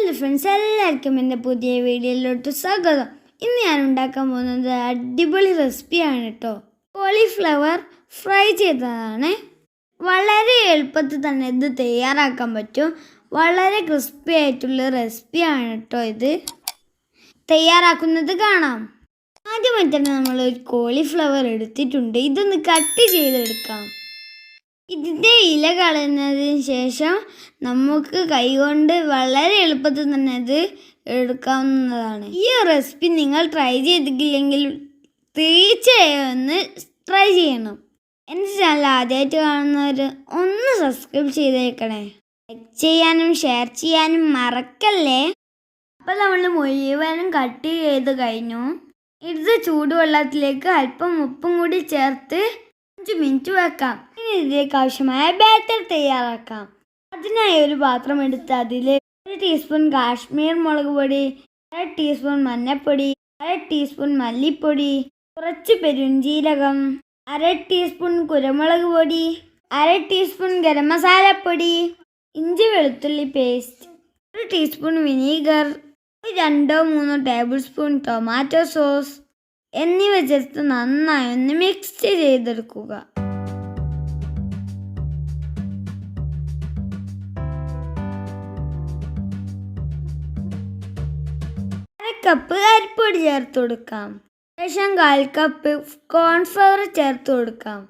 Hello friends എല്ലാവർക്കും എന്റെ പുതിയ വീഡിയോയിലോട്ട് സ്വാഗതം. ഇന്ന് ഞാൻ ഉണ്ടാക്കാൻ പോകുന്നത് അടിപൊളി റെസിപ്പിയാണ് കേട്ടോ കോളിഫ്ലവർ ഫ്രൈ ചെയ്തതാണ്. വളരെ എളുപ്പത്തിൽ തന്നെ ഇത് തയ്യാറാക്കാൻ പറ്റും. വളരെ ക്രിസ്പി ആയിട്ടുള്ള റെസിപ്പിയാണ് കേട്ടോ ഇത്. തയ്യാറാക്കുന്നത് കാണാം. ആദ്യമായി തന്നെ നമ്മൾ ഒരു കോളിഫ്ലവർ എടുത്തിട്ടുണ്ട്. ഇതൊന്ന് കട്ട് ചെയ്തെടുക്കാം. ഇതിന്റെ ഇല കളഞ്ഞതിന് ശേഷം നമുക്ക് കൈകൊണ്ട് വളരെ എളുപ്പത്തിൽ തന്നെ ഇത് എടുക്കാവുന്നതാണ്. ഈ റെസിപ്പി നിങ്ങൾ ട്രൈ ചെയ്തിട്ടില്ലെങ്കിൽ തീർച്ചയായും ഒന്ന് ട്രൈ ചെയ്യണം. എന്റെ ചാനൽ ആദ്യമായിട്ട് കാണുന്നവർ ഒന്ന് സബ്സ്ക്രൈബ് ചെയ്തേക്കണേ. ലൈക്ക് ചെയ്യാനും ഷെയർ ചെയ്യാനും മറക്കല്ലേ? അപ്പം നമ്മൾ മുഴുവനും കട്ട് ചെയ്ത് കഴിഞ്ഞു. ഇത് ചൂടുവെള്ളത്തിലേക്ക് അല്പം ഉപ്പും കൂടി ചേർത്ത് അഞ്ച് മിനിറ്റ് വെക്കാം. ഇതിലേക്ക് ആവശ്യമായ ബാറ്റർ തയ്യാറാക്കാം. അതിനായി ഒരു പാത്രം എടുത്ത് അതിൽ ഒരു ടീസ്പൂൺ കാശ്മീർ മുളക് പൊടി അര ടീസ്പൂൺ മഞ്ഞൾപ്പൊടി അര ടീസ്പൂൺ മല്ലിപ്പൊടി കുറച്ച് പെരുംജീരകം അര ടീസ്പൂൺ കുരുമുളക് പൊടി അര ടീസ്പൂൺ ഗരം മസാലപ്പൊടി ഇഞ്ചി വെളുത്തുള്ളി പേസ്റ്റ് ഒരു ടീസ്പൂൺ വിനീഗർ രണ്ടോ മൂന്നോ ടേബിൾ സ്പൂൺ ടൊമാറ്റോ സോസ് എന്നിവ ചേർത്ത് നന്നായി ഒന്ന് മിക്സ് ചെയ്തെടുക്കുക. കപ്പ് അരിപ്പൊടി ചേർത്ത് കൊടുക്കാം. ശേഷം കാൽ കപ്പ് കോൺഫ്ലവർ ചേർത്ത് കൊടുക്കാം.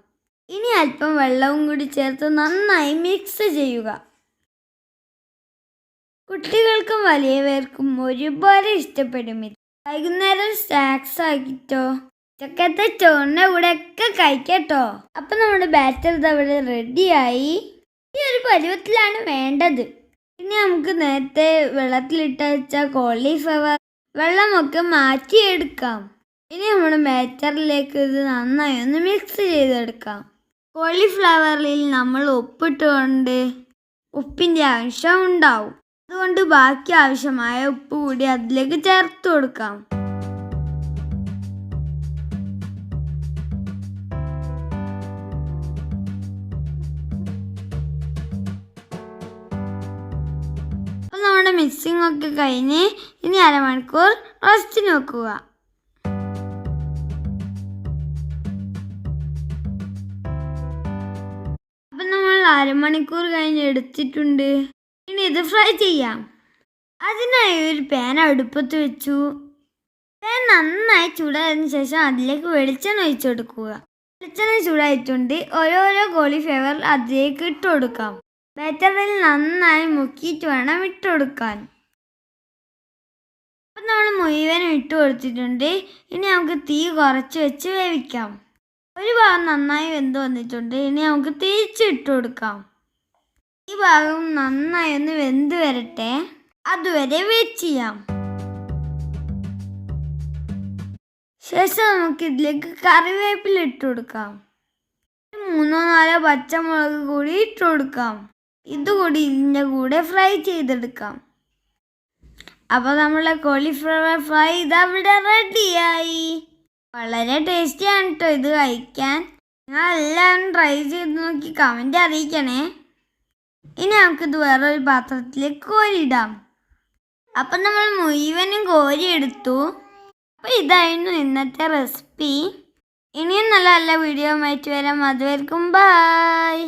ഇനി അല്പം വെള്ളവും കൂടി ചേർത്ത് നന്നായി മിക്സ് ചെയ്യുക. കുട്ടികൾക്കും വലിയവർക്കും ഒരുപോലെ ഇഷ്ടപ്പെടും ഇത്. വൈകുന്നേരം സ്നാക്സ് ആക്കിട്ടോ. ഉച്ചക്കത്തെ ചോറിന്റെ കൂടെ ഒക്കെ കഴിക്കട്ടോ. അപ്പം നമ്മുടെ ബാറ്റർ ഇതവിടെ റെഡിയായി ഈ ഒരു പരുവത്തിലാണ് വേണ്ടത്. ഇനി നമുക്ക് നേരത്തെ വെള്ളത്തിലിട്ട് വെച്ച കോളിഫ്ലവർ വെള്ളമൊക്കെ മാറ്റിയെടുക്കാം. ഇനി നമ്മൾ ബാറ്ററിലേക്ക് ഇത് നന്നായി ഒന്ന് മിക്സ് ചെയ്തെടുക്കാം. കോളിഫ്ലവറിൽ നമ്മൾ ഉപ്പിട്ടുകൊണ്ട് ഉപ്പിന്റെ ആവശ്യം ഉണ്ടാവും. അതുകൊണ്ട് ബാക്കി ആവശ്യമായ ഉപ്പ് കൂടി അതിലേക്ക് ചേർത്ത് കൊടുക്കാം. മിക്സിംഗ് ഒക്കെ കഴിഞ്ഞ് ഇനി അരമണിക്കൂർ റെസ്റ്റിന് വെക്കുക അപ്പം നമ്മൾ അരമണിക്കൂർ കഴിഞ്ഞ് എടുത്തിട്ടുണ്ട്. ഇനി ഇത് ഫ്രൈ ചെയ്യാം. അതിനായി ഒരു പാൻ അടുപ്പത്ത് വെച്ചു. പാൻ നന്നായി ചൂടായതിനു ശേഷം അതിലേക്ക് വെളിച്ചെണ്ണ ഒഴിച്ചു കൊടുക്കുക. വെളിച്ചെണ്ണ ചൂടായിട്ടുണ്ട്. ഓരോരോ കോളിഫ്ലവർ അതിലേക്ക് ഇട്ട് കൊടുക്കാം. ബാറ്ററിൽ നന്നായി മുക്കിയിട്ട് വേണം ഇട്ട് കൊടുക്കാൻ അപ്പം നമ്മൾ മുഴുവനും ഇട്ട് കൊടുത്തിട്ടുണ്ട്. ഇനി നമുക്ക് തീ കുറച്ച് വെച്ച് വേവിക്കാം. ഒരു ഭാഗം നന്നായി വെന്ത് വന്നിട്ടുണ്ട്. ഇനി നമുക്ക് തിരിച്ച് ഇട്ട് കൊടുക്കാം. ഈ ഭാഗം നന്നായി ഒന്ന് വെന്ത് വരട്ടെ. അതുവരെ വെയിറ്റ് ചെയ്യാം. ശേഷം നമുക്ക് ഇതിലേക്ക് കറിവേപ്പില ഇട്ട് കൊടുക്കാം. മൂന്നോ നാലോ പച്ചമുളക് കൂടി ഇട്ട് കൊടുക്കാം. ഇതുകൂടി ഇതിന്റെ കൂടെ ഫ്രൈ ചെയ്തെടുക്കാം. അപ്പോൾ നമ്മളെ കോളിഫ്ലവർ ഫ്രൈ ഇതവിടെ റെഡിയായി വളരെ ടേസ്റ്റിയാണ് കേട്ടോ ഇത് കഴിക്കാൻ. നിങ്ങൾ എല്ലാവരും ട്രൈ ചെയ്ത് നോക്കി കമന്റ് അറിയിക്കണേ. ഇനി നമുക്കിത് വേറൊരു പാത്രത്തിലേക്ക് കോരിയിടാം. അപ്പം നമ്മൾ മുഴുവനും കോരി എടുത്തു അപ്പോൾ ഇതായിരുന്നു ഇന്നത്തെ റെസിപ്പി ഇനിയും നല്ല നല്ല വീഡിയോ ആയിട്ട് വരാം. അതുവരെക്കും ബായ്